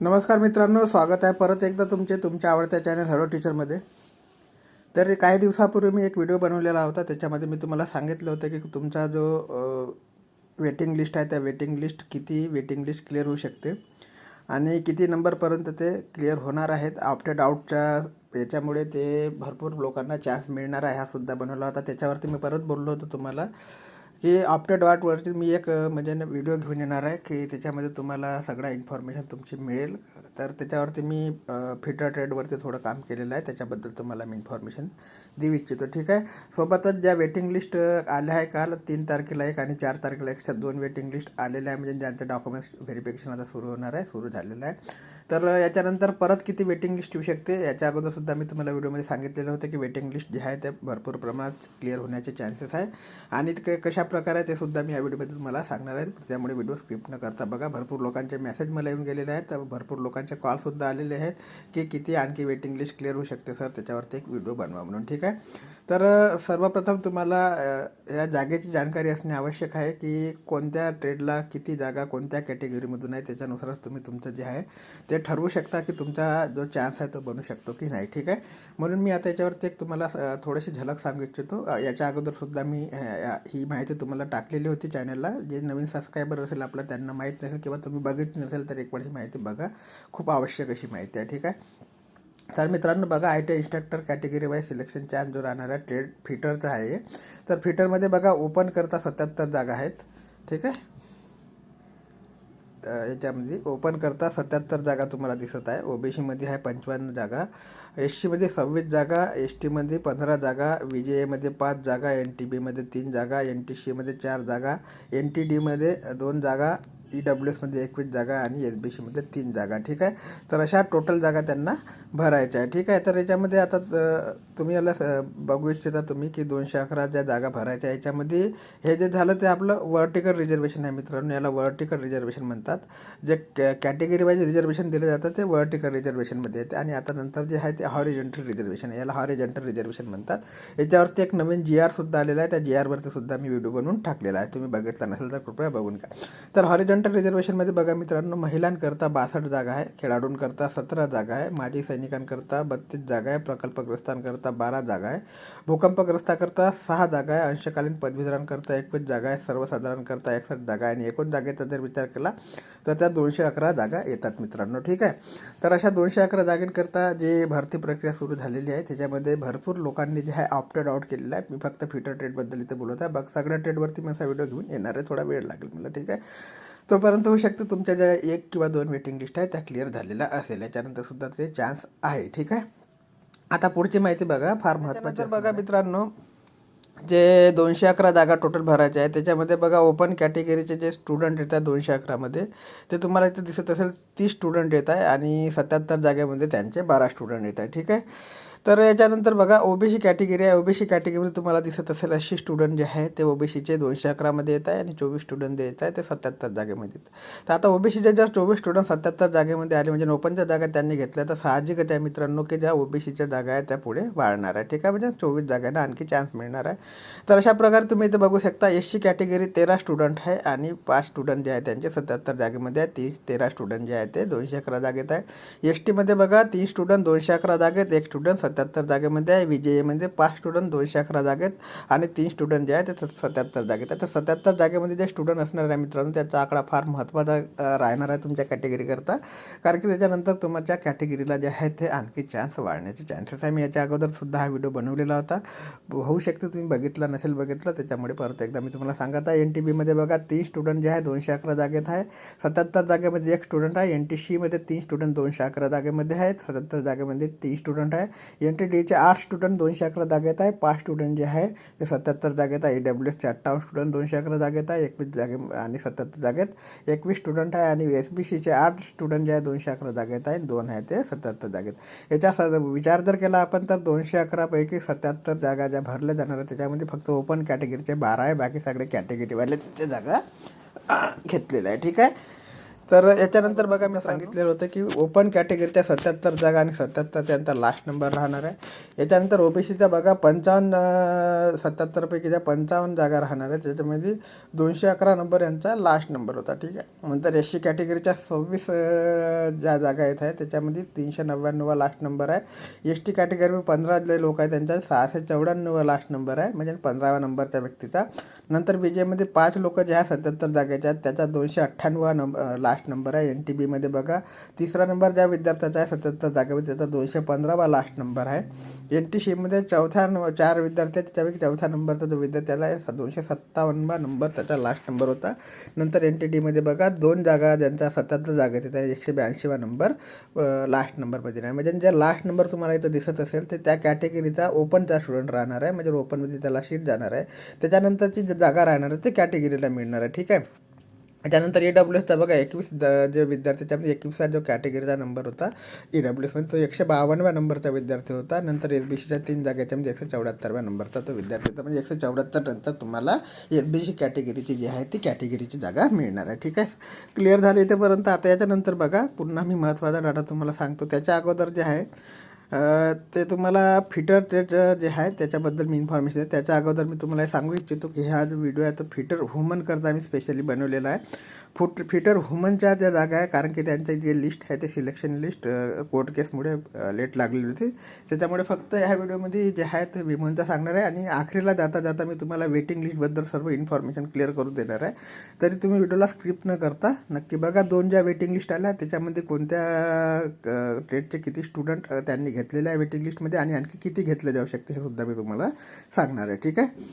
नमस्कार मित्रांनो स्वागत आहे परत एकदा तुमचे तुमच्या आवडत्या चॅनल हॅलो टीचरमध्ये तर काही दिवसापूर्वी मी एक व्हिडिओ बनवलेला होता त्याच्यामध्ये मी तुम्हाला सांगितलं होतं की तुमचा जो वेटिंग लिस्ट आहे त्या वेटिंग लिस्ट किती वेटिंग लिस्ट क्लिअर होऊ शकते. आणि किती नंबरपर्यंत ते क्लिअर होणार आहेत आफ्टर आउटच्या याच्यामुळे ते भरपूर लोकांना चान्स मिळणार आहे हा सुद्धा बनवला होता. त्याच्यावरती मी परत बोललो होतो तुम्हाला. की ऑप्टेड वाटवरती मी एक म्हणजे ना व्हिडिओ घेऊन येणार आहे की त्याच्यामध्ये तुम्हाला सगळा इन्फॉर्मेशन तुमची मिळेल. तर त्याच्यावरती मी फिटर ट्रेडवरती थोडं काम केलेलं आहे. त्याच्याबद्दल तुम्हाला मी इन्फॉर्मेशन देऊ इच्छितो. ठीक आहे? सोबतच ज्या वेटिंग लिस्ट आल्या आहे काल तीन तारखेला एक आणि चार तारखेला एक दोन वेटिंग लिस्ट आलेल्या आहे. म्हणजे ज्यांचं डॉक्युमेंट्स व्हेरिफिकेशन आता सुरू होणार आहे सुरू झालेलं आहे. तर याच्यानंतर परत किती वेटिंग लिस्ट येऊ शकते? याच्या अगोदर सुद्धा मी तुम्हाला व्हिडिओमध्ये सांगितलेलं होतं की वेटिंग लिस्ट जे आहे ते भरपूर प्रमाणात क्लिअर होण्याचे चान्सेस आहे. आणि ते कशा प्रकारे ते सुद्धा मी या व्हिडिओमध्ये तुम्हाला सांगणार आहे. त्यामुळे व्हिडिओ स्क्रिप्ट न करता बघा. भरपूर लोकांचे मेसेज मला येऊन गेलेले आहेत. तर भरपूर लोकांचे कॉलसुद्धा आलेले आहेत की किती आणखी वेटिंग लिस्ट क्लिअर होऊ शकते सर त्याच्यावरती एक व्हिडिओ बनवा म्हणून. ठीक आहे? तर सर्वप्रथम तुम्हाला या जागेची जाणकारी असणे आवश्यक आहे की कोणत्या ट्रेडला किती जागा कोणत्या कॅटेगरीमधून आहे त्याच्यानुसारच तुम्ही तुमचं जे आहे ते ठरवू शकता की तुमचा जो चान्स आहे तो बनू शकतो की नाही ठीक आहे? म्हणून मी आता याच्यावरती एक तुम्हाला थोडीशी झलक सांगू इच्छितो. याच्या अगोदरसुद्धा मी ही माहिती तुम्हाला टाकलेली होती चॅनलला जे नवीन सबस्क्रायबर असेल आपलं त्यांना माहीत नसेल किंवा तुम्ही बघितली नसेल तर एक वेळ ही माहिती बघा. खूप आवश्यक अशी माहिती आहे ठीक आहे? तर मित्रांनो बघा I T instructor category wise selection chance जो राहणार आहे ट्रेड फिटरचा आहे. तर फिटरमध्ये बघा ओपन करता सत्याहत्तर जागा आहेत. ठीक आहे? याच्यामध्ये ओपन करता सत्याहत्तर जागा तुम्हाला दिसत आहे. ओबीसीमध्ये आहे पंचावन्न जागा. एस सीमध्ये सव्वीस जागा. एस टीमध्ये पंधरा जागा. व्ही जे एमध्ये पाच जागा. एन टी बीमध्ये तीन जागा. एन टी सीमध्ये चार जागा. एन टी डीमध्ये दोन जागा. ई डब्ल्यू एसमध्ये एकवीस जागा आणि एस बी सीमध्ये तीन जागा ठीक आहे? तर अशा टोटल जागा त्यांना भरायच्या आहे ठीक आहे? तर याच्यामध्ये आता तुम्ही याला बघू इच्छिता तुम्ही की दोनशे अकरा ज्या जागा भरायच्या याच्यामध्ये हे जे झालं ते आपलं वर्टिकल रिझर्वेशन आहे मित्रांनो याला वर्टिकल रिझर्वेशन म्हणतात. जे कॅ कॅटेगरी वाईज रिझर्वेशन दिलं जातं ते वर्टिकल रिझर्वेशनमध्ये येते. आणि आता नंतर जे आहे ते हॉरिजेंटल रिझर्वेशन आहे याला हॉरिजेंटल रिझर्वेशन म्हणतात. याच्यावरती एक नवीन जी आर सुद्धा आलेला आहे त्या जी आरवरती सुद्धा मी व्हिडिओ बनवून टाकलेला आहे. तुम्ही बघितला नसेल तर कृपया बघून का तर हॉरिजेंटल रिझर्वेशनमध्ये बघा मित्रांनो महिलांकरता बासष्ट जागा आहे खेळाडूंकरता सतरा जागा आहे माजी सैनिकांकरता बत्तीस जागा आहे प्रकल्पग्रस्तांकरता बारा जागा आहे. भूकंपग्रस्ताकरता सहा जागा आहे अंशकालीन पदवीधरांकरता एकवीस जागा आहे सर्वसाधारणकरता एकसष्ट जागा आहे आणि एकूण जागेचा जर विचार केला तर त्या दोनशे अकरा जागा येतात मित्रांनो ठीक आहे? तर अशा दोनशे अकरा जागेंकरता जे भरती प्रक्रिया सुरू झालेली आहे त्याच्यामध्ये भरपूर लोकांनी जे आहे ऑप्टेड आउट केलेलं आहे. मी फक्त फिटर ट्रेडबद्दल इथे बोलत आहे. बघ सगळ्या ट्रेडवरती मी असा व्हिडिओ घेऊन येणार आहे थोडा वेळ लागेल मला ठीक आहे? तोपर्यंत होऊ शकतं तुमच्या ज्या एक किंवा दोन वेटिंग लिस्ट आहे त्या क्लिअर झालेल्या असेल. याच्यानंतर सुद्धा ते चान्स आहे ठीक आहे? आता पुढची माहिती बघा फार महत्त्वाची बघा मित्रांनो जे दोनशे अकरा जागा टोटल भरायच्या आहे त्याच्यामध्ये बघा ओपन कॅटेगरीचे जे स्टुडंट येतात दोनशे अकरामध्ये ते तुम्हाला इथे दिसत असेल तीस स्टुडंट येत आहे आणि सत्याहत्तर जागेमध्ये त्यांचे बारा स्टुडंट येत आहे ठीक आहे? तर याच्यानंतर बघा ओबीसी कॅटेगरी आहे. ओबीसी कॅटेगरीमध्ये तुम्हाला दिसत असेल असे स्टुडंट जे आहे ते ओबीसीचे दोनशे अकरामध्ये येत आहे आणि चोवीस स्टुडंट जे येत आहे ते सत्याहत्तर जागेमध्ये येत तर आता ओबीसीचे जर चोवीस स्टुडंट सत्याहत्तर जागेमध्ये आले म्हणजे ओपनच्या जागा त्यांनी घेतल्या तर साहजिकच आहे मित्रांनो की ज्या ओबीसीच्या जागा आहेत त्या पुढे वाढणार आहे. ठीक आहे म्हणजे चोवीस जागांना आणखी चान्स मिळणार आहे. तर अशा प्रकारे तुम्ही इथे बघू शकता एस सी कॅटेगरी तेरा स्टुडंट आहे आणि पाच स्टुडंट जे आहे त्यांचे सत्याहत्तर जागेमध्ये आहे तीस तेरा स्टुडंट जे आहे ते दोनशे अकरा जागेत आहे एस टीमध्ये बघा तीन स्टुडंट दोनशे अकरा जागेत एक स्टुडंट सत्याहत्तर जागेमध्ये आहे. व्ही जे एमध्ये पाच स्टुडंट दोनशे अकरा जागेत आणि तीन स्टुडंट जे आहे ते सत्याहत्तर जागेत आहे. सत्याहत्तर जागेमध्ये जे स्टुडंट असणार आहे मित्रांनो त्याचा आकडा फार महत्त्वाचा राहणार आहे तुमच्या कॅटेगरीकरता कारण की त्याच्यानंतर तुमच्या कॅटेगरीला जे आहे ते आणखी चान्स वाढण्याचे चान्सेस आहे. मी याच्या अगोदरसुद्धा हा व्हिडिओ बनवलेला होता. होऊ शकते तुम्ही बघितला नसेल बघितलं त्याच्यामुळे परत एकदा मी तुम्हाला सांगत आहे. एन टी बीमध्ये बघा तीन स्टुडंट जे आहे दोनशे अकरा जागेत आहे. सत्याहत्तर जागेमध्ये एक स्टुडंट आहे. एन टी सीमध्ये तीन स्टुडंट दोनशे अकरा जागेमध्ये आहेत. सत्याहत्तर जागेमध्ये तीन स्टुडंट आहे. एन टी डीचे आठ स्टुडंट दोनशे अकरा जागेत आहे पाच स्टुडंट जे आहे ते सत्याहत्तर जागेत आहे ए डब्ल्यू एसचे अठ्ठावन्न स्टुडंट दोनशे अकरा जागेत आहे एकवीस जागे आणि सत्याहत्तर जागेत एकवीस स्टुडंट आहे आणि एस बी सीचे आठ स्टुडंट जे आहे दोनशे अकरा जागेत आहे दोन आहे ते सत्याहत्तर जागेत. याचा स विचार जर केला आपण तर दोनशे अकरापैकी सत्याहत्तर जागा ज्या भरल्या जाणार आहेत त्याच्यामध्ये फक्त ओपन कॅटेगरीचे बारा आहे. बाकी सगळे कॅटेगरीवाले ते जागा अ, घेतलेल्या आहे. ठीक आहे? तर याच्यानंतर बघा मी सांगितलेलं होतं की ओपन कॅटेगरीच्या सत्याहत्तर जागा आणि सत्याहत्तर त्यांचा लास्ट नंबर राहणार आहे. याच्यानंतर ओबीसीच्या बघा पंचावन्न सत्याहत्तरपैकी ज्या पंचावन्न जागा राहणार आहेत. त्याच्यामध्ये दोनशे अकरा नंबर यांचा लास्ट नंबर होता ठीक आहे? नंतर एस सी कॅटेगरीच्या सव्वीस ज्या जागा येत आहेत त्याच्यामध्ये तीनशे नव्याण्णव लास्ट नंबर आहे. एस टी कॅटेगरी पंधरा जे लोक आहेत त्यांचा सहाशे चौऱ्याण्णव लास्ट नंबर आहे म्हणजे पंधराव्या नंबरच्या व्यक्तीचा. नंतर बी जेमध्ये पाच लोक जे आहेत सत्याहत्तर जागेच्या आहेत त्याचा दोनशे अठ्ठ्याण्णव नंबर लास्ट लास्ट नंबर आहे एन टी बीमध्ये बघा. तिसरा नंबर ज्या विद्यार्थ्याचा आहे सत्याहत्तर जागेमध्ये त्याचा दोनशे पंधरावा लास्ट नंबर आहे. एन टी सीमध्ये चौथ्या न चार विद्यार्थी त्याच्यापैकी चौथ्या नंबरचा जो विद्यार्थ्याला आहे दोनशे सत्तावन्नवा नंबर त्याचा लास्ट नंबर होता. नंतर एन टी डीमध्ये बघा दोन जागा ज्यांचा सत्याहत्तर जागा तिथे एकशे ब्याऐंशीवा नंबर लास्ट नंबरमध्ये नाही म्हणजे जे लास्ट नंबर तुम्हाला इथं दिसत असेल ते त्या कॅटेगरीचा ओपनचा स्टुडंट राहणार आहे. म्हणजे ओपनमध्ये त्याला सीट जाणार आहे. त्याच्यानंतरची जी जागा राहणार आहे ते कॅटेगरीला मिळणार आहे. ठीक आहे? त्यानंतर ई डब्ल्यू एसचा बघा एकवीस द- जे विद्यार्थी त्यामध्ये एकवीसचा जो कॅटेगरीचा नंबर होता ई डब्ल्यू एसमध्ये तो एकशे बावन्नव्या नंबरचा विद्यार्थी होता. नंतर एस बी सीच्या तीन जागेच्यामध्ये एकशे चौऱ्याहत्तरव्या नंबरचा तो विद्यार्थी होता. म्हणजे एकशे चौऱ्याहत्तर नंतर तुम्हाला एस बी सी कॅटेगरीची जी आहे ती कॅटेगरीची जागा मिळणार आहे. ठीक आहे? क्लिअर झाली इथेपर्यंत. आता याच्यानंतर बघा पुन्हा मी महत्त्वाचा डाटा तुम्हाला सांगतो. त्याच्या अगोदर जे आहे ते तुम्हाला फिटर त्याचं जे आहे त्याच्याबद्दल मी इन्फॉर्मेशन आहे त्याच्या अगोदर मी तुम्हाला सांगू इच्छितो की हा जो व्हिडिओ आहे तो फिटर वुमन करता मी स्पेशली बनवलेला आहे. फुट फिटर वुमनच्या ज्या जागा आहे. कारण की त्यांची जे लिस्ट आहे ते सिलेक्शन लिस्ट कोर्ट केसमुळे लेट लागलेली होती. त्याच्यामुळे फक्त ह्या व्हिडिओमध्ये जे आहे ते विमनचा सांगणार आहे. आणि आखरीला जाता जाता मी तुम्हाला वेटिंग लिस्टबद्दल सर्व इन्फॉर्मेशन क्लिअर करून देणार आहे. तरी तुम्ही व्हिडिओला स्क्रिप्ट न करता नक्की बघा दोन ज्या वेटिंग लिस्ट आल्या त्याच्यामध्ये कोणत्या ट्रेडचे किती स्टुडंट त्यांनी घेतलेले आहे वेटिंग लिस्टमध्ये आणि आणखी किती घेतलं जाऊ शकते हे सुद्धा मी तुम्हाला सांगणार आहे. ठीक आहे?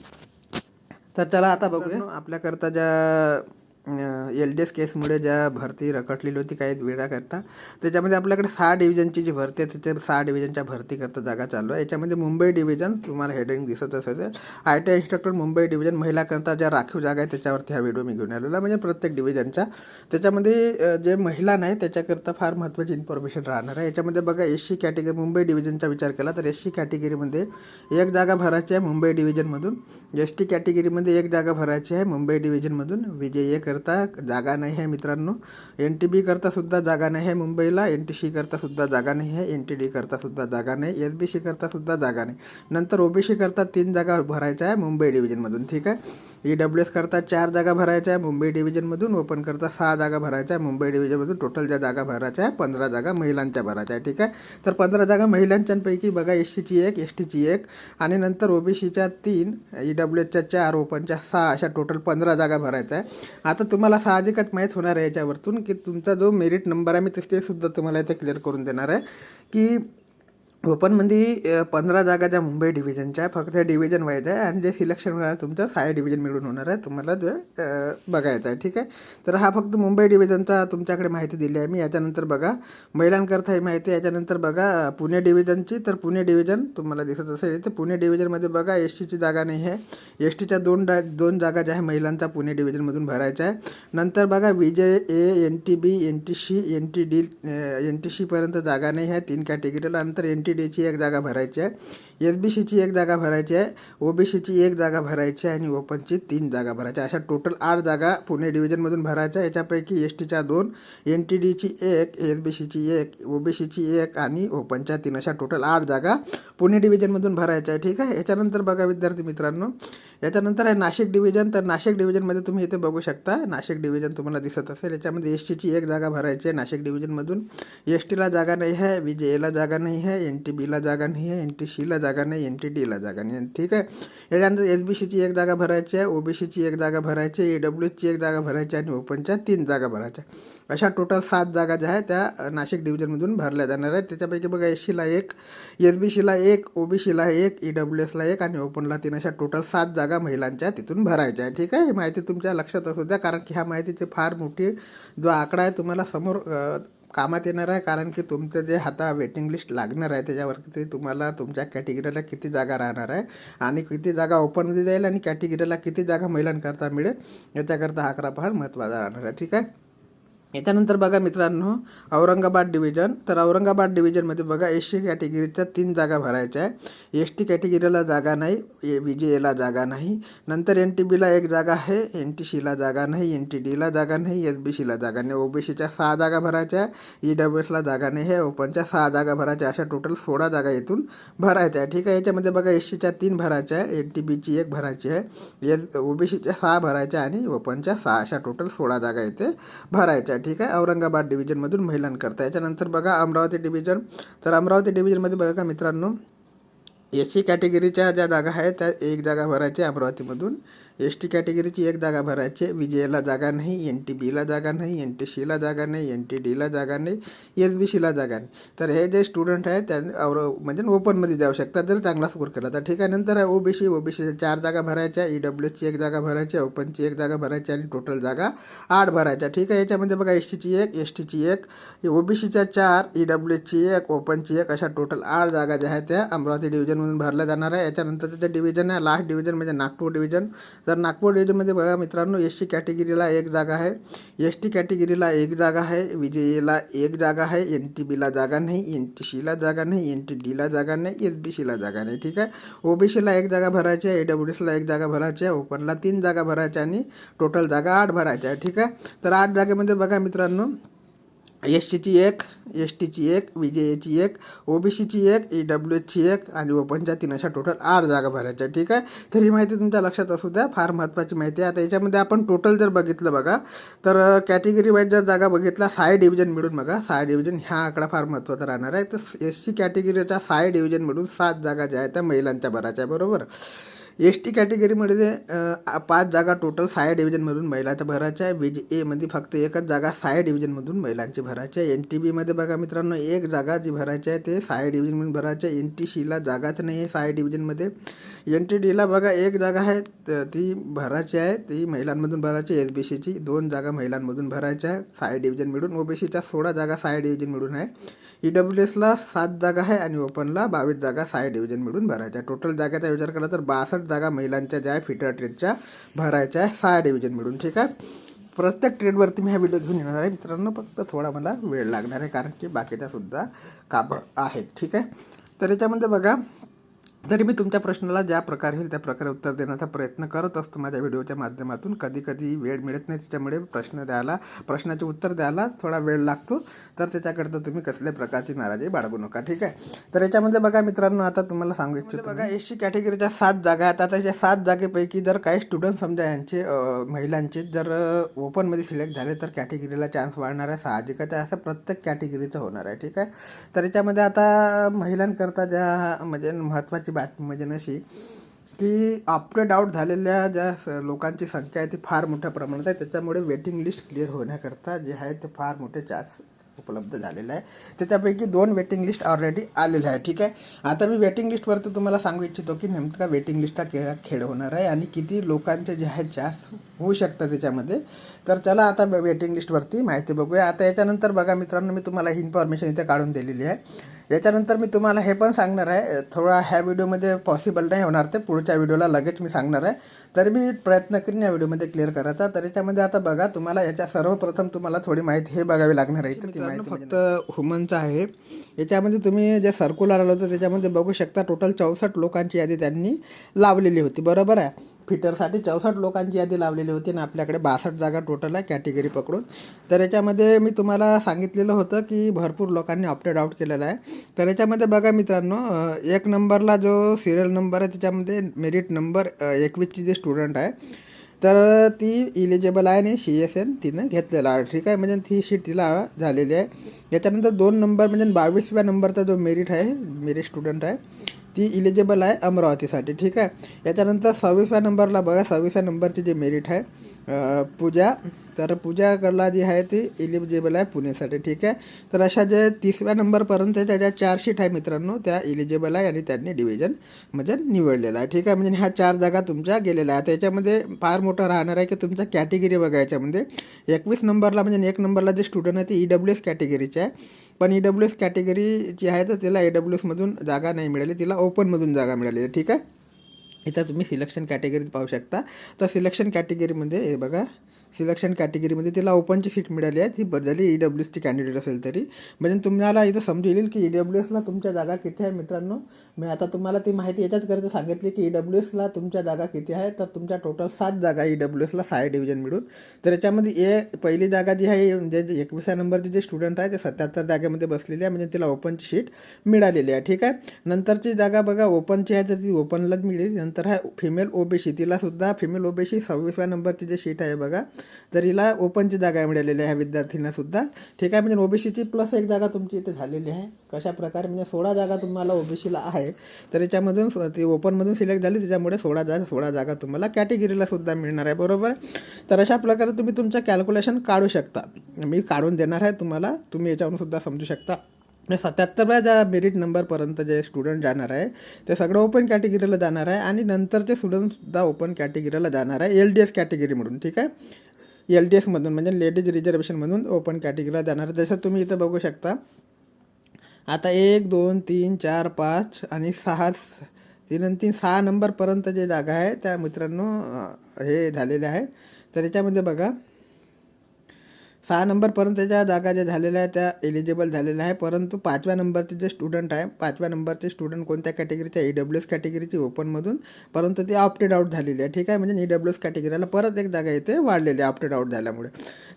तर चला आता बघूया. आपल्याकरता ज्या एल डी एस केसमुळे ज्या भरती रखडलेली होती काही वेळाकरता त्याच्यामध्ये आपल्याकडे सहा डिव्हिजनची जी भरती आहे तिथे सहा डिव्हिजनच्या भरतीकरता जागा चालू आहे. याच्यामध्ये मुंबई डिव्हिजन तुम्हाला हेडिंग दिसत असेल. I T instructor Mumbai division महिलाकरता ज्या राखीव जागा आहे त्याच्यावरती हा व्हिडिओ मी घेऊन आलेला म्हणजे प्रत्येक डिव्हिजनच्या त्याच्यामध्ये जे महिला नाही त्याच्याकरता फार महत्त्वाची इन्फॉर्मेशन राहणार आहे. याच्यामध्ये बघा एस सी कॅटेगरी मुंबई डिव्हिजनचा विचार केला तर एस सी कॅटेगरीमध्ये एक जागा भरायची आहे मुंबई डिव्हिजनमधून एस टी कॅटेगरीमध्ये एक जागा भरायची आहे. मुंबई डिव्हिजनमधून विजय करता जागा नाही आहे मित्रांनो. एन टी बी करता सुद्धा जागा नाही आहे मुंबईला. एन टी सी करतासुद्धा जागा नाही आहे. एन टी डी करतासुद्धा जागा नाही. एस बी सी करतासुद्धा जागा नाही. नंतर ओ बी सी करता तीन जागा भरायच्या आहे मुंबई डिव्हिजनमधून. ठीक आहे? ई डब्ल्यू एस करता चार जागा भरायच्या आहे. मुंबई डिव्हिजनमधून ओपन करता सहा जागा भरायच्या आहे. मुंबई डिव्हिजनमधून टोटल ज्या जागा भरायच्या आहे पंधरा जागा महिलांच्या भरायच्या आहे. ठीक आहे? तर पंधरा जागा महिलांच्यापैकी बघा एस सीची एक एस टीची एक आणि नंतर ओ बी सीच्या तीन ई डब्ल्यू एसच्या चार ओपनच्या सहा अशा टोटल पंधरा जागा भरायच्या आहे. आता तुम्हाला साहजिकच माहीत होणार आहे याच्यावरतून की तुमचा जो मेरिट नंबर आहे मी ते- ते सुद्धा तुम्हाला इथे क्लिअर करून देणार आहे की ओपनमध्ये पंधरा जागा त्या मुंबई डिव्हिजनच्या फक्त डिव्हिजन वाईज आहे आणि जे सिलेक्शन होणार आहे तुमचं फाय डिव्हिजन मिळून होणार आहे तुम्हाला ते बघायचं आहे ठीक आहे? तर हा फक्त मुंबई डिव्हिजनचा तुमच्याकडे माहिती दिली आहे मी. याच्यानंतर बघा महिलांकरता ही माहिती याच्यानंतर बघा पुणे डिव्हिजनची तर पुणे डिव्हिजन तुम्हाला दिसत असेल. तर पुणे डिव्हिजनमध्ये बघा एस सीची जागा नाही आहे. एस टीच्या दोन डा दोन जागा ज्या आहे महिलांचा पुणे डिव्हिजनमधून भरायच्या आहे नंतर बघा V J A N T B N T C N T D N T सीपर्यंत जागा नाही आहे तीन कॅटेगरीला. नंतर एन टी डीची एक जागा भरायची आहे. एस बी सीची एक जागा भरायची आहे ओ बी सीची एक जागा भरायची आहे आणि ओपनची तीन जागा भरायच्या अशा टोटल आठ जागा पुणे डिव्हिजनमधून भरायच्या याच्यापैकी एस टीच्या दोन एन टी डीची एक एस बी सीची एक ओ बी सीची एक आणि ओपनच्या तीन. अशा टोटल आठ जागा पुणे डिव्हिजनमधून भरायच्या आहे. ठीक आहे? याच्यानंतर बघा विद्यार्थी मित्रांनो. याच्यानंतर आहे नाशिक डिव्हिजन तर नाशिक डिव्हिजनमध्ये तुम्ही इथे बघू शकता. नाशिक डिव्हिजन तुम्हाला दिसत असेल. याच्यामध्ये एस टीची एक जागा भरायची आहे नाशिक डिव्हिजनमधून एस टीला जागा नाही आहे वि जे एला जागा नाही आहे एन टी बीला जागा नाही आहे एन टी सीला जागा नाही एन टी डीला जागा नाही. ठीक आहे? याच्यानंतर एस बी सीची एक जागा भरायची आहे ओ बी सीची एक जागा भरायची आहे ए डब्ल्यू एक जागा भरायची आहे आणि ओपनच्या तीन जागा भरायच्या अशा टोटल सात जागा ज्या आहेत त्या नाशिक डिव्हिजनमधून भरल्या जाणार आहेत. त्याच्यापैकी बघा एस सीला एक एस बी सीला एक ओ बी सीला एक ई डब्ल्यू एसला एक आणि ओपनला तीन अशा टोटल सात जागा महिलांच्या तिथून भरायच्या आहे ठीक आहे? ही माहिती तुमच्या लक्षात असू द्या कारण की ह्या माहितीची फार मोठी जो आकडा आहे तुम्हाला समोर कामात येणार आहे कारण की तुमचं जे आता वेटिंग लिस्ट लागणार आहे त्याच्यावरती तुम्हाला तुमच्या कॅटेगरीला किती जागा राहणार आहे आणि किती जागा ओपनमध्ये जाईल आणि कॅटेगरीला किती जागा महिलांकरता मिळेल याच्याकरता हा आकडा फार महत्त्वाचा राहणार आहे ठीक आहे? याच्यानंतर बघा मित्रांनो औरंगाबाद डिव्हिजन तर औरंगाबाद डिव्हिजनमध्ये बघा एस सी कॅटेगरीच्या तीन जागा भरायच्या आहे. एस टी कॅटेगरीला जागा नाही ए बी जे एला जागा नाही. नंतर एन टी बीला एक जागा आहे एन टी सीला जागा नाही एन टी डीला जागा नाही एस बी सीला जागा नाही. ओ बी सीच्या सहा जागा भरायच्या आहे. ई डब्ल्यू एसला जागा नाही आहे. ओपनच्या सहा जागा भरायच्या अशा टोटल सोळा जागा इथून भरायच्या आहे. ठीक आहे याच्यामध्ये बघा एस सीच्या तीन भरायच्या आहे. एन टी बीची एक भरायची आहे. एस ओ बी सीच्या सहा भरायच्या आणि ओपनच्या सहा अशा टोटल सोळा जागा येथे भरायच्या ठीक आहे? औरंगाबाद डिव्हिजनमधून महिलांकरता याच्यानंतर बघा अमरावती डिव्हिजन तर अमरावती डिव्हिजनमध्ये बघा मित्रांनो एस सी कॅटेगरीच्या ज्या जागा आहेत त्या एक जागा भरायची अमरावतीमधून. एस टी कॅटेगरीची एक जागा भरायची आहे. विजयला जागा नाही एन टी बीला जागा नाही एन टी सीला जागा नाही एन टी डीला जागा नाही एस बी सीला जागा नाही. तर हे जे स्टुडंट आहे त्या म्हणजे ओपनमध्ये जाऊ शकतात जर चांगला स्कोर केला. तर ठीक आहे नंतर आहे O B C O B सीच्या चार जागा भरायच्या ई डब्ल्यूची एक जागा भरायची ओपनची एक जागा भरायची आणि टोटल जागा आठ भरायच्या. ठीक आहे याच्यामध्ये बघा एस टीची एक एस टीची एक ओ बी सीच्या चार ई डब्ल्यूची एक ओपनची एक अशा टोटल आठ जागा ज्या आहेत त्या अमरावती डिव्हिजनमधून भरल्या जाणार आहे. याच्यानंतर जे डिव्हिजन आहे लास्ट डिव्हिजन म्हणजे नागपूर डिव्हिजन तर नागपूर डिव्हिजनमध्ये बघा मित्रांनो एस सी कॅटेगरीला एक जागा आहे. एस टी कॅटेगरीला एक जागा आहे विजयला एक जागा आहे एन टी बीला जागा नाही एन टी सीला जागा नाही एन टी डीला जागा नाही एस बी सीला जागा नाही. ठीक आहे? ओ बी सीला एक जागा भरायची आहे ए डब्ल्यू सीला एक जागा भरायची आहे ओपनला तीन जागा भरायच्या आणि टोटल जागा आठ भरायच्या आहे. ठीक आहे? तर आठ जागेमध्ये बघा मित्रांनो एस टीची एक एस टीची एक विजयची एक ओ बी सीची एक ई डब्ल्यू एचची एक आणि ओपनच्या तीन अशा टोटल आठ जागा भरायच्या. ठीक आहे? तर ही माहिती तुमच्या लक्षात असू द्या. फार महत्त्वाची माहिती आहे. आता याच्यामध्ये आपण टोटल जर बघितलं बघा तर कॅटेगरी वाईज जर जागा बघितला साय डिव्हिजन मिळून बघा. साय डिव्हिजन हा आकडा फार महत्त्वाचा राहणार आहे. तर एस सी कॅटेगरीच्या साय डिव्हिजन मिळून सात जागा ज्या आहेत त्या महिलांच्या भरायच्या आहे. बरोबर? एस टी कॅटेगरीमध्ये पाच जागा टोटल साया डिव्हिजनमधून महिलाच्या भरायच्या आहे बी एमध्ये फक्त एकच जागा साया डिव्हिजनमधून महिलांची भरायची आहे. एन टी बीमध्ये बघा मित्रांनो एक जागा जी भरायची आहे ते साया डिव्हिजनमधून भरायची आहे. एन टी सीला जागाच नाही आहे साया डिव्हिजनमध्ये एन टी डीला बघा एक जागा आहे ती भरायची आहे. ती महिलांमधून भरायची एस बी सीची दोन जागा महिलांमधून भरायच्या आहे. साया डिव्हिजन मिळून ओ बी सीच्या सोळा जागा साया डिव्हिजन मिळून आहे. ई डब्ल्यू एसला सात जागा आहे आणि ओपनला बावीस जागा साय डिव्हिजन मिळून भरायच्या. टोटल जागेचा विचार केला तर बासष्ट जागा महिलांच्या ज्या आहे फिटर ट्रेडच्या भरायच्या आहे सहा डिव्हिजन मिळून. ठीक आहे? प्रत्येक ट्रेडवरती मी हा व्हिडिओ घेऊन येणार आहे. मित्रांनो फक्त थोडा मला वेळ लागणार आहे कारण की बाकीच्या सुद्धा काबळ आहेत. ठीक आहे? तर याच्यामध्ये बघा जरी मी तुमच्या प्रश्नाला ज्या प्रकारे होईल त्या प्रकारे उत्तर देण्याचा प्रयत्न करत असतो माझ्या व्हिडिओच्या माध्यमातून कधी कधी वेळ मिळत नाही त्याच्यामुळे प्रश्न द्यायला प्रश्नाचे उत्तर द्यायला थोडा वेळ लागतो. तर त्याच्याकरता तुम्ही कसल्या प्रकारची नाराजी बाळगू नका ठीक आहे? तर याच्यामध्ये बघा मित्रांनो आता तुम्हाला सांगू इच्छितो बघा एस सी कॅटेगरीच्या सात जागा आहेत. आता या सात जागेपैकी जर काही स्टुडंट समजा यांचे महिलांचे जर ओपनमध्ये सिलेक्ट झाले तर कॅटेगरीला चान्स वाढणार आहे. साहजिकच आहे. असं प्रत्येक कॅटेगरीचं होणार आहे ठीक आहे? तर याच्यामध्ये आता महिलांकरता ज्या म्हणजे महत्त्वाची बातमी म्हणजे अशी की ऑप्टेड डाऊट झालेल्या ज्या स- लोकांची संख्या आहे ती फार मोठ्या प्रमाणात आहे. त्याच्यामुळे वेटिंग लिस्ट क्लिअर होण्याकरता जे आहे ते फार मोठे चान्स उपलब्ध झालेलं आहे. त्याच्यापैकी दोन वेटिंग लिस्ट ऑलरेडी आलेल्या आहे ठीक आहे? आता मी वेटिंग लिस्टवरती तुम्हाला सांगू इच्छितो की नेमका वेटिंग लिस्टचा खेळ खेळ होणार आहे आणि किती लोकांचे जे आहे चान्स होऊ शकतात त्याच्यामध्ये. तर चला आता वेटिंग लिस्टवरती माहिती बघूया. आता याच्यानंतर बघा मित्रांनो मी तुम्हाला ही इन्फॉर्मेशन इथे काढून दिलेली आहे. याच्यानंतर मी तुम्हाला हे पण सांगणार आहे थोडा ह्या व्हिडिओमध्ये पॉसिबल नाही होणार ते पुढच्या व्हिडिओला लगेच मी सांगणार आहे. तरी मी प्रयत्न करीन या व्हिडिओमध्ये क्लिअर करायचा. तर याच्यामध्ये आता बघा तुम्हाला याच्या सर्वप्रथम तुम्हाला थोडी माहिती हे बघावी लागणार आहे ती माहिती फक्त हुमनचं आहे. याच्यामध्ये तुम्ही जे सर्क्युलर आलं होतं त्याच्यामध्ये बघू शकता टोटल चौसष्ट लोकांची यादी त्यांनी लावलेली होती. बरोबर आहे? फिटरसाठी चौसष्ट लोकांची यादी लावलेली होती आणि आपल्याकडे बासष्ट जागा टोटल आहे कॅटेगरी पकडून. तर याच्यामध्ये मी तुम्हाला सांगितलेलं होतं की भरपूर लोकांनी ऑप्टेड आउट केलेलं आहे. तर याच्यामध्ये बघा मित्रांनो एक नंबरला जो सिरियल नंबर आहे त्याच्यामध्ये मेरिट नंबर एकवीसची जी स्टुडंट आहे तर ती इलिजिबल आहे आणि सी एस एन तिनं घेतलेला आहे. ठीक आहे म्हणजे ती शीट तिला झालेली आहे. याच्यानंतर दोन नंबर म्हणजे बावीसव्या नंबरचा जो मेरिट आहे मेरिट स्टुडंट आहे ती इलिजिबल आहे अमरावतीसाठी ठीक आहे? याच्यानंतर सव्वीसव्या नंबरला बघा सव्वीसव्या नंबरची जे मेरिट आहे पूजा. तर पूजा करला जी आहे ती इलिजिबल आहे पुणेसाठी ठीक आहे? तर अशा जे तिसव्या नंबरपर्यंतच्या ज्या चार शीट आहे मित्रांनो त्या इलिजिबल आहे आणि त्यांनी डिव्हिजन म्हणजे निवडलेलं आहे ठीक आहे? म्हणजे ह्या चार जागा तुमच्या गेलेल्या आहेत. त्याच्यामध्ये फार मोठं राहणार आहे की तुमच्या कॅटेगरी बघा याच्यामध्ये. एकवीस नंबरला म्हणजे एक नंबरला जे स्टुडंट आहे ती ई डब्ल्यू एस कॅटेगरीचे आहे. पण ई डब्ल्यू एस कॅटेगरी जी आहे तर तिला ए डब्ल्यू एसमधून जागा नाही मिळाली. तिला ओपनमधून जागा मिळाली. आहे ठीक आहे? इथं तुम्ही सिलेक्शन कॅटेगरीत पाहू शकता. तर सिलेक्शन कॅटेगरीमध्ये हे बघा सिलेक्शन कॅटेगरीमध्ये तिला ओपनची सीट मिळाली आहे. ती बरं झाली ई डब्ल्यू एसची कॅन्डिडेट असेल तरी. म्हणजे तुम्हाला इथं समजू येईल की ई डब्ल्यू एसला तुमच्या जागा किती आहे मित्रांनो? मी आता तुम्हाला ती माहिती याच्याचकरिता सांगितली की ई डब्ल्यू एसला तुमच्या जागा किती आहे? तर तुमच्या टोटल सात जागा ई डब्ल्यू एसला सहा डिव्हिजन मिळून. तर याच्यामध्ये ए पहिली जागा जी आहे म्हणजे जे एकविसा नंबरचे जे स्टुडंट आहे ते सत्याहत्तर जागेमध्ये बसलेली आहे. म्हणजे तिला ओपनची शीट मिळालेली आहे ठीक आहे? नंतरची जागा बघा ओपनची आहे तर ती ओपनलाच मिळेल. नंतर आहे फिमेल ओबीसी तिला सुद्धा फिमेल ओबीसी सव्वीसव्या नंबरची जे शीट आहे बघा तर हिला ओपनची जागा मिळालेली आहे विद्यार्थ्यांना सुद्धा. ठीक आहे? म्हणजे ओबीसीची प्लस एक जागा तुमची इथे झालेली आहे. कशा प्रकारे म्हणजे सोळा जागा तुम्हाला ओबीसीला आहे तर याच्यामधून ती ओपनमधून सिलेक्ट झाली त्याच्यामुळे सोळा जागा सोळा जागा तुम्हाला कॅटेगरीला सुद्धा मिळणार आहे बरोबर? तर अशा प्रकारे तुम्ही तुमचं कॅल्क्युलेशन काढू शकता. मी काढून देणार आहे तुम्हाला तुम्ही याच्यावरून सुद्धा समजू शकता. सत्याहत्तरव्या ज्या मेरिट नंबरपर्यंत जे स्टुडंट जाणार आहे ते सगळं ओपन कॅटेगरीला जाणार आहे आणि नंतरचे स्टुडंटसुद्धा ओपन कॅटेगरीला जाणार आहे एल डी एस कॅटेगरी म्हणून ठीक आहे? एल डी एसमधून म्हणजे लेडीज रिझर्वेशनमधून ओपन कॅटेगरीला जाणार आहे. जसं तुम्ही इथं बघू शकता आता एक दोन तीन चार पाच आणि सहा तीन आणि तीन सहा नंबरपर्यंत जे जागा आहे त्या मित्रांनो हे झालेले आहे. तर याच्यामध्ये बघा सहा नंबरपर्यंत ज्या जागा ज्या झालेल्या आहेत त्या एलिजिबल झालेल्या आहे परंतु पाचव्या नंबरचे जे स्टुडंट आहे पाचव्या नंबरचे स्टुडंट कोणत्या कॅटेगरीचे ई डब्ल्यू एस कॅटेगरीची ओपनमधून परंतु ते ऑप्टेड आउट झालेली आहे. ठीक आहे? म्हणजे ई डब्ल्यू एस कॅटेगरीला परत एक जागा इथे वाढलेली आहे ऑप्टेड आउट झाल्यामुळे.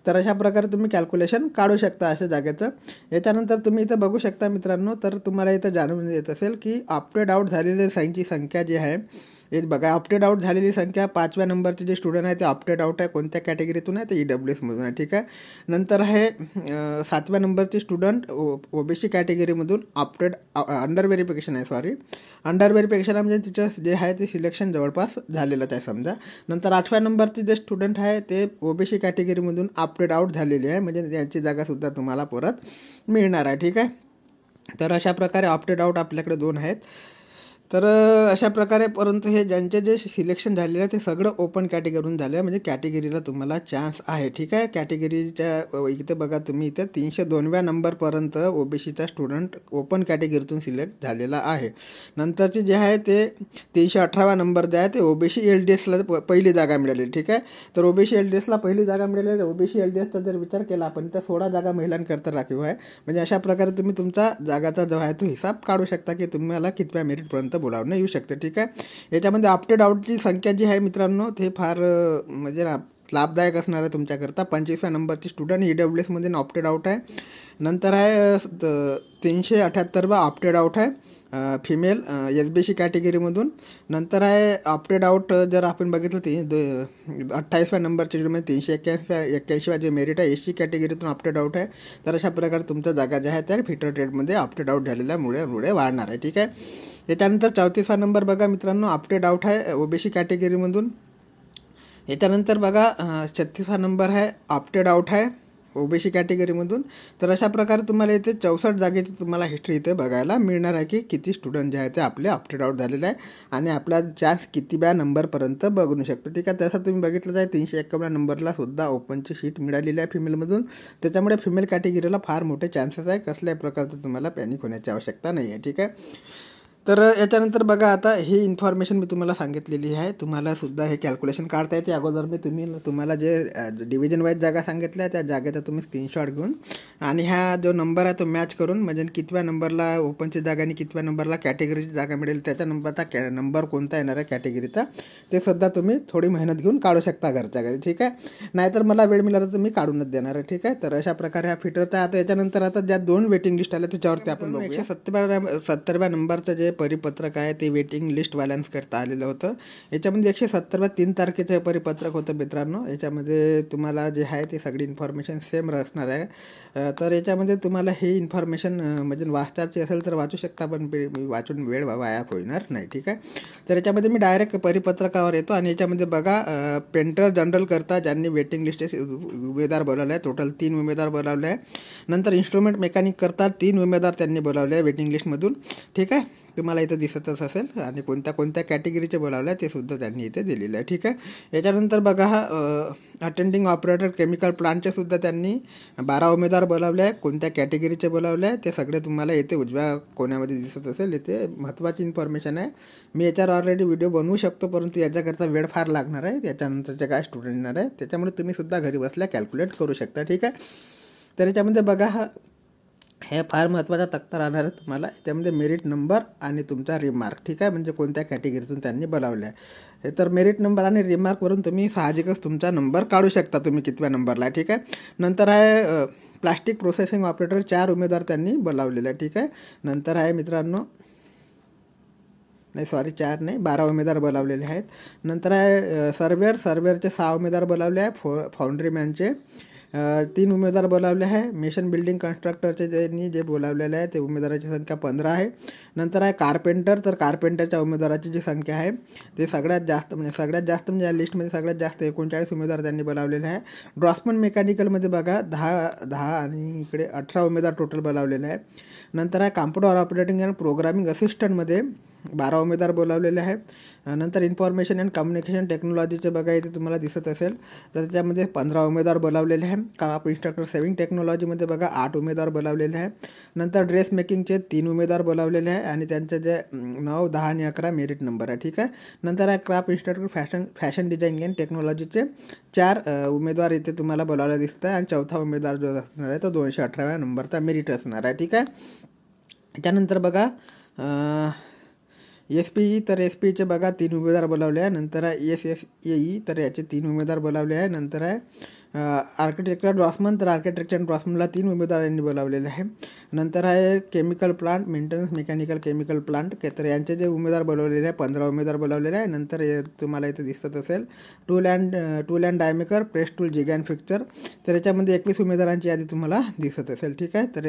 तर अशा प्रकारे तुम्ही कॅल्क्युलेशन काढू शकता अशा जागेचं. याच्यानंतर तुम्ही इथं बघू शकता मित्रांनो तर तुम्हाला इथं जाणून येत असेल की ऑप्टेड आउट झालेल्या साईंची संख्या जी आहे हे बघा ऑप्टेड आउट झालेली संख्या पाचव्या नंबरचे जे स्टुडंट आहे ते ऑप्टेड आउट आहे. कोणत्या कॅटेगरीतून आहे? ते ई डब्ल्यू एसमधून आहे ठीक आहे? नंतर आहे सातव्या नंबरचे स्टुडंट ओ ओबीसी कॅटेगरीमधून ऑप्टेड अंडर व्हेरिफिकेशन आहे सॉरी अंडर व्हेरिफिकेशन म्हणजे तिचं जे आहे ते सिलेक्शन जवळपास झालेलंच आहे समजा. नंतर आठव्या नंबरचे जे स्टुडंट आहे ते ओबीसी कॅटेगरीमधून ऑप्टेड आउट झालेले आहे. म्हणजे त्यांची जागासुद्धा तुम्हाला परत मिळणार आहे ठीक आहे? तर अशा प्रकारे ऑप्टेड आउट आपल्याकडे दोन आहेत. तर अशा प्रकारे परंतु हे ज्यांचे जे सिलेक्शन झालेलं आहे ते सगळं ओपन कॅटेगरीतून झालं आहे. म्हणजे कॅटेगरीला तुम्हाला चान्स आहे. ठीक आहे? कॅटेगरीच्या इथे बघा तुम्ही इथे तीनशे दोनव्या नंबरपर्यंत ओबीसीचा स्टुडंट ओपन कॅटेगरीतून सिलेक्ट झालेला आहे. नंतरचे जे आहे ते तीनशे अठरावा नंबर जे आहे ते ओबीसी एल डी एसला पहिली जागा मिळाली. ठीक आहे? तर ओबीसी एल डी एसला पहिली जागा मिळाली आहे. ओबीसी एल डी एसचा जर विचार केला आपण तर सोळा जागा महिलांकरता राखीव आहे. म्हणजे अशा प्रकारे तुम्ही तुमचा जागाचा जो आहे तो हिसाब काढू शकता की तुम्हाला कितव्या मेरिटपर्यंत बोलावणं येऊ शकतं ठीक आहे? याच्यामध्ये अपडेट आउटची संख्या जी आहे मित्रांनो ते फार म्हणजे ना लाभदायक असणार आहे तुमच्याकरता. पंचवीसव्या नंबरची स्टुडंट ई डब्ल्यू एसमध्ये ऑप्टेड आउट आहे. नंतर आहे तीनशे अठ्याहत्तरवा ऑप्टेड आउट आहे फिमेल एस बी सी कॅटेगरीमधून नंतर आहे ऑप्टेड आउट जर आपण बघितलं ते अठ्ठावीसव्या नंबरची म्हणजे तीनशे एक्क्याऐंशीव्या एक्क्याऐंशीव्या जे मेरिट आहे एस सी कॅटेगरीतून ऑप्टेड आउट आहे. तर अशा प्रकारे तुमचा जागा ज्या आहे त्या फिटर ट्रेडमध्ये ऑप्टेड आउट झालेल्यामुळे मुळे वाढणार आहे ठीक आहे? याच्यानंतर चौतीसवा नंबर बघा मित्रांनो अपडेट आउट आहे ओबीसी कॅटेगरीमधून याच्यानंतर बघा छत्तीसवा नंबर आहे अपडेट आउट आहे ओबीसी कॅटेगरीमधून तर अशा प्रकारे तुम्हाला इथे चौसष्ट जागेची तुम्हाला हिस्ट्री इथे बघायला मिळणार आहे की किती स्टुडंट जे आहे ते आपले अपडेट आउट झालेले आहे आणि आपला चान्स किती बॅ नंबरपर्यंत बघू शकतो. ठीक आहे तसं तुम्ही बघितलं आहे तीनशे एक्कावन्न नंबरला सुद्धा ओपनची शीट मिळालेली आहे फिमेलमधून त्याच्यामुळे फिमेल कॅटेगरीला फार मोठे चान्सेस आहे कसल्याही प्रकारचं तुम्हाला पॅनिक होण्याची आवश्यकता नाही आहे ठीक आहे? तर याच्यानंतर बघा आता ही इन्फॉर्मेशन मी तुम्हाला सांगितलेली आहे. तुम्हाला सुद्धा हे कॅल्क्युलेशन काढता येते. अगोदर मी तुम्ही तुम्हाला जे डिव्हिजन वाईज जागा सांगितल्या त्या जागेचा तुम्ही स्क्रीनशॉट घेऊन आणि हा जो नंबर आहे तो मॅच करून म्हणजे कितव्या नंबरला ओपनची जागा आणि कितव्या नंबरला कॅटेगरीची जागा मिळेल त्याच्या नंबरचा कॅ नंबर कोणता येणार आहे कॅटेगरीचा ते सुद्धा तुम्ही थोडी मेहनत घेऊन काढू शकता घरच्या घरी ठीक आहे? नाहीतर मला वेळ मिळाला तर मी काढूनच देणार आहे ठीक आहे? तर अशा प्रकारे हा फिटरचा आता याच्यानंतर आता ज्या दोन वेटिंग लिस्ट आल्या त्याच्यावरती आपण एकशे सत्तरव्या सत्तरव्या नंबरचं जे परिपत्रक आहे ते वेटिंग लिस्ट करता आलेलं होतं. याच्यामध्ये एकशे सत्तरव्या तीन तारखेचं हे परिपत्रक होतं मित्रांनो. याच्यामध्ये तुम्हाला जे आहे ते सगळी इन्फॉर्मेशन सेम असणार आहे. तर याच्यामध्ये तुम्हाला ही इन्फॉर्मेशन म्हणजे वाचताची असेल तर वाचू शकता पण वाचून वेळ वाया होणार नाही ठीक आहे? तर याच्यामध्ये मी डायरेक्ट परिपत्रकावर येतो आणि याच्यामध्ये बघा पेंटर जनरल करता ज्यांनी वेटिंग लिस्ट उमेदवार बोलावले आहे टोटल तीन उमेदवार बोलावले आहे नंतर इन्स्ट्रुमेंट मेकॅनिक करता तीन उमेदवार त्यांनी बोलावले आहे वेटिंग लिस्टमधून ठीक आहे? तुम्हाला इथं दिसतच असेल आणि कोणत्या कोणत्या कॅटेगरीचे बोलावलं आहे ते सुद्धा त्यांनी इथे दिलेलं आहे. ठीक आहे? याच्यानंतर बघा हा अटेंडिंग ऑपरेटर केमिकल प्लांटचे सुद्धा त्यांनी बारा उमेदवार बोलावले आहे कोणत्या कॅटेगरीचे बोलावले आहे ते सगळे तुम्हाला इथे उजव्या कोण्यामध्ये दिसत असेल. इथे महत्त्वाची इन्फॉर्मेशन आहे. मी याच्यावर ऑलरेडी व्हिडिओ बनवू शकतो परंतु याच्याकरता वेळ फार लागणार आहे. त्याच्यानंतरचे काय स्टुडंट येणार आहे त्याच्यामुळे तुम्ही सुद्धा घरी बसल्या कॅल्क्युलेट करू शकता. ठीक आहे? तर याच्यामध्ये बघा हा हे फार महत्त्वाचा तक्ता राहणार आहे तुम्हाला. याच्यामध्ये मेरिट नंबर आणि तुमचा रिमार्क ठीक आहे? म्हणजे कोणत्या कॅटेगरीतून त्यांनी बनवलं आहे. हे तर मेरिट नंबर आणि रिमार्कवरून तुम्ही साहजिकच तुमचा नंबर काढू शकता तुम्ही कितव्या नंबरला आहे. ठीक आहे? नंतर आहे प्लास्टिक प्रोसेसिंग ऑपरेटर चार उमेदवार त्यांनी बोलावलेला आहे. ठीक आहे? नंतर आहे मित्रांनो नाही सॉरी चार नाही बारा उमेदवार बोलावलेले आहेत. नंतर आहे सर्वेअर सर्वेअरचे सहा उमेदवार बोलावले आहे. फो फाउंड्रीमॅनचे तीन उमेदवार बोलावले आहे. मेशन बिल्डिंग कन्स्ट्रक्टरचे त्यांनी जे बोलावलेले आहे ते उमेदवाराची संख्या पंधरा आहे. नंतर आहे कार्पेंटर. तर कार्पेंटरच्या उमेदवाराची जी संख्या आहे ते सगळ्यात जास्त म्हणजे सगळ्यात जास्त म्हणजे या लिस्टमध्ये सगळ्यात जास्त एकोणचाळीस उमेदवार त्यांनी बोलावलेले आहे. ड्रॉसमन मेकॅनिकलमध्ये बघा दहा दहा आणि इकडे अठरा उमेदवार टोटल बोलावलेले आहे. नंतर आहे कॉम्प्युटर ऑपरेटिंग अँड प्रोग्रामिंग असिस्टंटमध्ये बारा उमेदवार बोलावलेले आहे नंतर इन्फॉर्मेशन अँड कम्युनिकेशन टेक्नॉलॉजीचे बघा इथे तुम्हाला दिसत असेल. तर त्याच्यामध्ये पंधरा उमेदवार बोलावलेले आहे क्राप इन्स्ट्रक्टर सेविंग टेक्नॉलॉजीमध्ये बघा आठ उमेदवार बोलावलेले आहे नंतर ड्रेस मेकिंगचे तीन उमेदवार बोलावलेले आहे आणि त्यांचे जे नऊ दहा आणि अकरा मेरिट नंबर आहे. ठीक आहे? नंतर आहे craft instructor fashion fashion designing and टेक्नॉलॉजीचे चार उमेदवार इथे तुम्हाला बोलावला दिसत आहे आणि चौथा उमेदवार जो असणार आहे तो दोनशे अठराव्या नंबरचा मेरिट असणार आहे. ठीक आहे? त्यानंतर बघा एस पी ई तर एस पी ईचे बघा तीन उमेदवार बोलावले आहे. नंतर आहे एस एस ए ई तर याचे तीन उमेदवार बोलावले आहे. नंतर आहे आर्किटेक्चर ड्रॉसमन तर आर्किटेक्चर ड्रॉसमनला तीन उमेदवारांनी बोलावलेले आहे. नंतर आहे chemical plant maintenance mechanical chemical plant के तर यांचे जे उमेदवार बोलवलेले आहे पंधरा उमेदवार बोलावलेले आहे नंतर तुम्हाला इथे दिसत असेल. Tool and tool and die maker press tool jig and fixture तर याच्यामध्ये एकवीस उमेदवारांची यादी तुम्हाला दिसत असेल. ठीक आहे? तर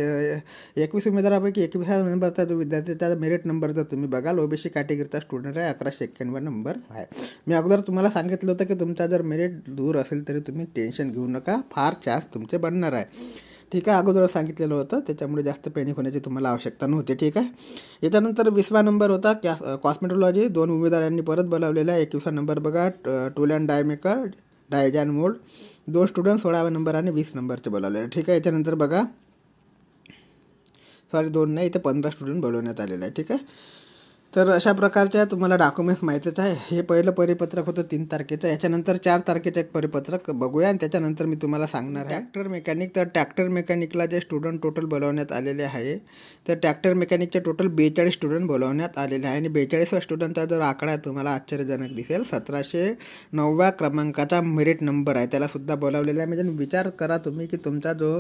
एकवीस उमेदवारापैकी एकवीस नंबरचा जो विद्यार्थी त्याचा मेरिट नंबर जर तुम्ही बघाल ओबीसी कॅटेगरीचा स्टुडंट आहे अकराशे एक्क्याण्णव नंबर आहे. मी अगोदर तुम्हाला सांगितलं होतं की तुमचा जर मेरिट दूर असेल तरी तुम्ही टेन्शन घेऊ नका. फार चान्स तुमचे बनणार आहे. ठीक आहे अगोदर सांगितलेलं होतं. त्याच्यामुळे जास्त पॅनिक होण्याची तुम्हाला आवश्यकता नव्हती. ठीक आहे? याच्यानंतर वीसवा नंबर होता. कॅ कॉस्मेटॉलॉजी. दोन उमेदवारांनी परत बोलावलेला आहे. एकविसा नंबर बघा. टूल अँड डायमेकर डायजॅन मोल्ड. दोन स्टुडंट सोळाव्या नंबर आणि वीस नंबरचे बोलावले ठीक आहे? याच्यानंतर बघा. सॉरी दोन नाही इथे पंधरा स्टुडंट बोलवण्यात आलेला आहे. ठीक आहे? तर अशा प्रकारच्या तुम्हाला डॉक्युमेंट्स माहितीच आहे. हे पहिलं परिपत्रक होतं तीन तारखेचं. याच्यानंतर चार तारखेचं एक परिपत्रक बघूया आणि त्याच्यानंतर मी तुम्हाला सांगणार आहे. ट्रॅक्टर मेकॅनिक तर ट्रॅक्टर मेकॅनिकला जे स्टुडंट टोटल बोलवण्यात आलेले आहे तर ट्रॅक्टर मेकॅनिकचे टोटल बेचाळीस स्टुडंट बोलवण्यात आलेले आहे. आणि बेचाळीसव्या स्टुडंटचा जर आकडा आहे तुम्हाला आश्चर्यजनक दिसेल. सतराशे नवव्या क्रमांकाचा मेरिट नंबर आहे. त्यालासुद्धा बोलावलेला आहे. म्हणजे विचार करा तुम्ही की तुमचा जो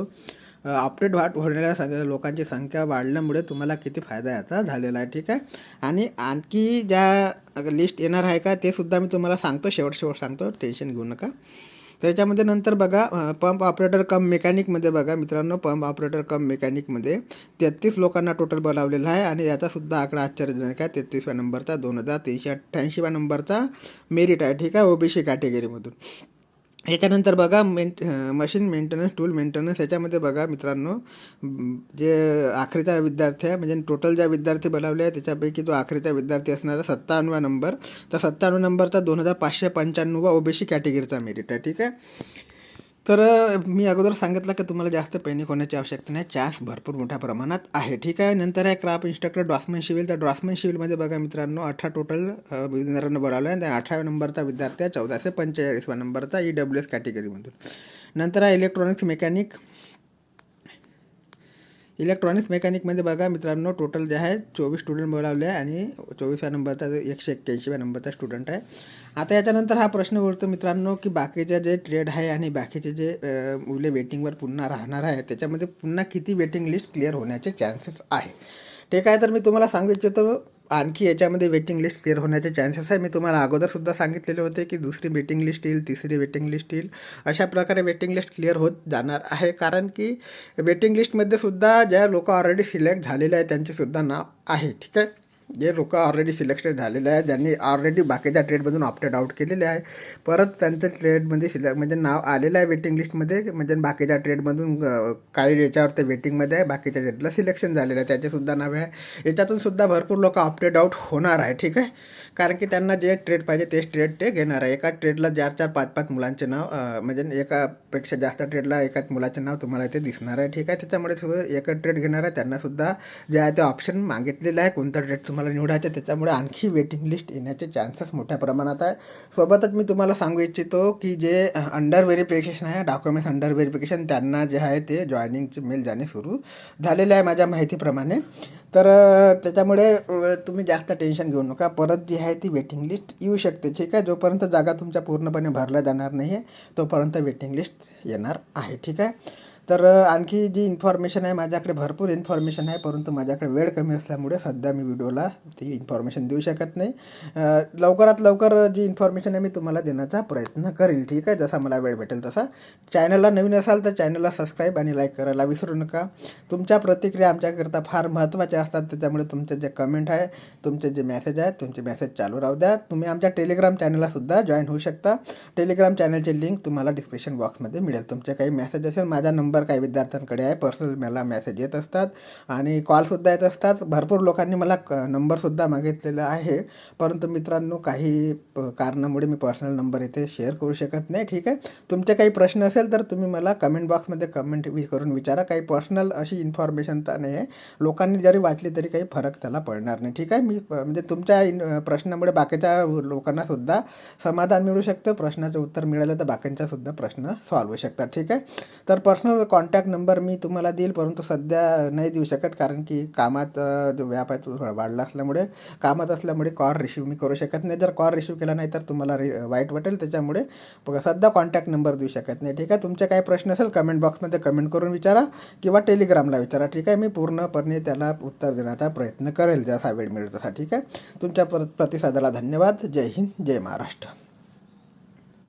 अपडेट वाट होणाऱ्या सगळ्या लोकांची संख्या वाढल्यामुळे तुम्हाला किती फायदा याचा झालेला आहे ठीक आहे? आणि आणखी ज्या लिस्ट येणार आहे का ते सुद्धा मी तुम्हाला सांगतो. शेवट शेवट सांगतो. टेन्शन घेऊ नका. त्याच्यामध्ये नंतर बघा पंप ऑपरेटर कम मेकॅनिकमध्ये बघा मित्रांनो पंप ऑपरेटर कम मेकॅनिकमध्ये तेहतीस लोकांना टोटल बोलावलेला आहे आणि याचासुद्धा आकडा आश्चर्यजनक आहे. तेहतीसव्या नंबरचा दोन हजार तीनशे अठ्ठ्याऐंशीव्या नंबरचा मेरिट आहे ठीक आहे? ओबीसी कॅटेगरीमधून याच्यानंतर बघा मेंट मशीन मेंटेनन्स टूल मेंटेनन्स याच्यामध्ये बघा मित्रांनो जे आखरीचा विद्यार्थी आहे म्हणजे टोटल ज्या विद्यार्थी बनवले आहे त्याच्यापैकी जो आखरीचा विद्यार्थी असणारा सत्तावन्नवा नंबर तर सत्त्याण्णव नंबरचा दोन हजार पाचशे पंच्याण्णव ओबीसी कॅटेगरीचा मेरिट आहे ठीक आहे? तर मी अगोदर सांगितलं की तुम्हाला जास्त पेनिक होण्याची आवश्यकता नाही. चान्स भरपूर मोठ्या प्रमाणात आहे. ठीक आहे? नंतर आहे क्राफ्ट इन्स्ट्रक्टर ड्रॉसमॅन शिविल. तर ड्रॉसमॅन शिविलमध्ये बघा मित्रांनो अठरा टोटल विद्यार्थ्यांना बोलावलं आहे. आणि अठराव्या नंबरचा विद्यार्थी आहे चौदाशे पंचेचाळीसवा नंबरचा ई डब्ल्यू एस कॅटेगरीमधून नंतर आहे इलेक्ट्रॉनिक्स मेकॅनिक इलेक्ट्रॉनिक्स मेकॅनिकमध्ये बघा मित्रांनो टोटल जे आहे चोवीस स्टुडंट बोलावले आहे आणि चोवीसव्या नंबरचा एकशे एक्क्याऐंशीव्या नंबरचा स्टुडंट आहे. आता याच्यानंतर हा प्रश्न उरतो मित्रांनो की बाकीचे जे ट्रेड आहे आणि बाकीचे जे मुले वेटिंगवर पुन्हा राहणार आहे त्याच्यामध्ये पुन्हा किती वेटिंग लिस्ट क्लिअर होण्याचे चान्सेस आहे. ठीक आहे तर मी तुम्हाला सांगू इच्छितो आणखी याच्यामध्ये वेटिंग लिस्ट क्लिअर होण्याचे चान्सेस आहे. मी तुम्हाला अगोदरसुद्धा सांगितलेले होते की दुसरी वेटिंग लिस्ट येईल तिसरी वेटिंग लिस्ट येईल. अशा प्रकारे वेटिंग लिस्ट क्लिअर होत जाणार आहे. कारण की वेटिंग लिस्टमध्ये सुद्धा ज्या लोक ऑलरेडी सिलेक्ट झालेले आहे त्यांचेसुद्धा नाव आहे. ठीक आहे? जे लोक ऑलरेडी सिलेक्टेड झालेले आहे ज्यांनी ऑलरेडी बाकीच्या ट्रेडमधून ऑप्टेड आउट केलेले आहे परत त्यांचं ट्रेडमध्ये सिलेक्ट म्हणजे नाव आलेलं आहे वेटिंग लिस्टमध्ये म्हणजे बाकीच्या ट्रेडमधून काही याच्यावर ते वेटिंगमध्ये आहे बाकीच्या ट्रेडला सिलेक्शन झालेलं आहे. त्याचेसुद्धा नावे आहे. याच्यातून सुद्धा भरपूर लोक ऑप्टेड आउट होणार आहे ठीक आहे? कारण की त्यांना जे ट्रेड पाहिजे तेच ट्रेड ते घेणार आहे. एका ट्रेडला चार चार पाच पाच मुलांचे नाव म्हणजे एकापेक्षा जास्त ट्रेडला एकाच मुलाचे नाव तुम्हाला इथे दिसणार आहे. ठीक आहे त्याच्यामुळे एक ट्रेड घेणार आहे. त्यांनासुद्धा जे आहे ते ऑप्शन मागितलेलं आहे. कोणता ट्रेड तुम्हाला निवडायचं आहे, त्याच्यामुळे आणखी वेटिंग लिस्ट येण्याचे चान्सेस मोठ्या प्रमाणात आहे. सोबतच मी तुम्हाला सांगू इच्छितो की जे अंडर व्हेरिफिकेशन आहे डॉक्युमेंट्स अंडर व्हेरिफिकेशन त्यांना जे आहे ते जॉईनिंगचे मेल जाणे सुरू झालेले आहे माझ्या माहितीप्रमाणे. तर त्याच्यामुळे तुम्ही जास्त टेन्शन घेऊ नका. परत जी आहे ती वेटिंग लिस्ट येऊ शकते. ठीक आहे? जोपर्यंत जागा तुमच्या पूर्णपणे भरल्या जाणार नाही आहे तोपर्यंत वेटिंग लिस्ट येणार आहे. ठीक आहे? तर आणखी जी इन्फॉर्मेशन आहे माझ्याकडे भरपूर इन्फॉर्मेशन आहे परंतु माझ्याकडे वेळ कमी असल्यामुळे सध्या मी व्हिडिओला ती इन्फॉर्मेशन देऊ शकत नाही. लवकरात लवकर जी इन्फॉर्मेशन आहे मी तुम्हाला देण्याचा प्रयत्न करेल. ठीक आहे? जसा मला वेळ भेटेल तसा. चॅनलला नवीन असाल तर चॅनलला सबस्क्राईब आणि लाईक करायला विसरू नका. तुमच्या प्रतिक्रिया आमच्याकरता फार महत्त्वाच्या असतात. त्याच्यामुळे तुमचे जे कमेंट आहे तुमचे जे मेसेज आहेत तुमचे मेसेज चालू राहू द्या. तुम्ही आमच्या टेलिग्राम चॅनललासुद्धा जॉईन होऊ शकता. टेलिग्राम चॅनलचे लिंक तुम्हाला डिस्क्रिप्शन बॉक्समध्ये मिळेल. तुमचे काही मेसेज असेल माझा नंबर काही विद्यार्थ्यांकडे आहे. पर्सनल मला मेसेज येत असतात आणि कॉलसुद्धा येत असतात. भरपूर लोकांनी मला क नंबरसुद्धा मागितलेला आहे. परंतु मित्रांनो काही प- कारणामुळे मी पर्सनल नंबर इथे शेअर करू शकत नाही. ठीक आहे? तुमचे काही प्रश्न असेल तर तुम्ही मला कमेंट बॉक्समध्ये कमेंट वि करून विचारा. काही पर्सनल अशी इन्फॉर्मेशन तर नाही आहे. लोकांनी जरी वाचली तरी काही फरक त्याला पडणार नाही. ठीक आहे? मी म्हणजे तुमच्या इन प्रश्नामुळे बाकीच्या लोकांनासुद्धा समाधान मिळू शकतं. प्रश्नाचं उत्तर मिळालं तर बाकींचासुद्धा प्रश्न सॉल्व होऊ शकतात. ठीक आहे? तर पर्सनल कॉन्टॅक्ट नंबर मी तुम्हाला देईल परंतु सध्या नाही देऊ शकत कारण की कामात जो व्याप आहे तो थोडा वाढला असल्यामुळे कामात असल्यामुळे कॉल रिसिव्ह मी करू शकत नाही. जर कॉल रिसिव्ह केला नाही तर तुम्हाला रि वाईट वाटेल. त्याच्यामुळे सध्या कॉन्टॅक्ट नंबर देऊ शकत नाही. ठीक आहे? तुमचे काही प्रश्न असेल कमेंट बॉक्समध्ये कमेंट करून विचारा किंवा टेलिग्रामला विचारा. ठीक आहे? मी पूर्णपणे त्याला उत्तर देण्याचा प्रयत्न करेल जसा वेळ मिळेल तसा. ठीक आहे? तुमच्या प्र प्रतिसादाला धन्यवाद. जय हिंद जय महाराष्ट्र.